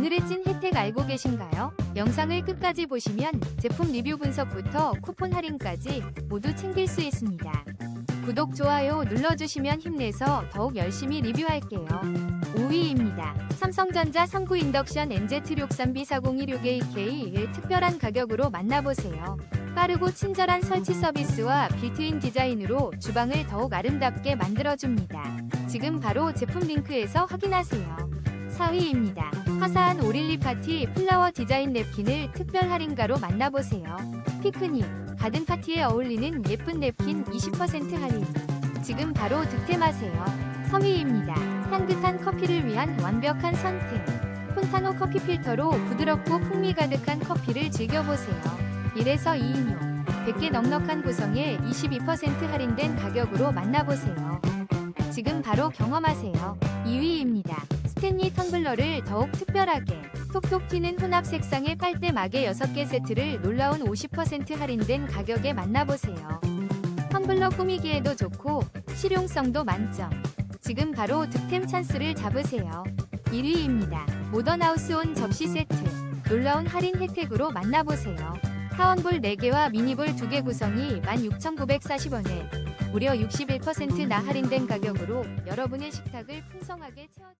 오늘의 찐 혜택 알고 계신가요? 영상을 끝까지 보시면 제품 리뷰 분석부터 쿠폰 할인까지 모두 챙길 수 있습니다. 구독, 좋아요 눌러주시면 힘내서 더욱 열심히 리뷰할게요. 5위입니다. 삼성전자 39 인덕션 NZ63B 4016AK를 특별한 가격으로 만나보세요. 빠르고 친절한 설치 서비스와 빌트인 디자인으로 주방을 더욱 아름답게 만들어줍니다. 지금 바로 제품 링크에서 확인하세요. 4위입니다. 화사한 오릴리 파티 플라워 디자인 냅킨을 특별 할인가로 만나보세요. 피크닉, 가든 파티에 어울리는 예쁜 냅킨 20% 할인. 지금 바로 득템하세요. 3위입니다. 향긋한 커피를 위한 완벽한 선택. 폰타노 커피 필터로 부드럽고 풍미 가득한 커피를 즐겨보세요. 1에서 2인용. 100개 넉넉한 구성에 22% 할인된 가격으로 만나보세요. 지금 바로 경험하세요. 2위입니다. 텀블러를 더욱 특별하게 톡톡 튀는 혼합 색상의 빨대 마개 6개 세트를 놀라운 50% 할인된 가격에 만나보세요. 텀블러 꾸미기에도 좋고 실용성도 만점. 지금 바로 득템 찬스를 잡으세요. 1위입니다. 모던하우스 온 접시 세트. 놀라운 할인 혜택으로 만나보세요. 타원볼 4개와 미니볼 2개 구성이 16,940원에 무려 61%나 할인된 가격으로 여러분의 식탁을 풍성하게 채워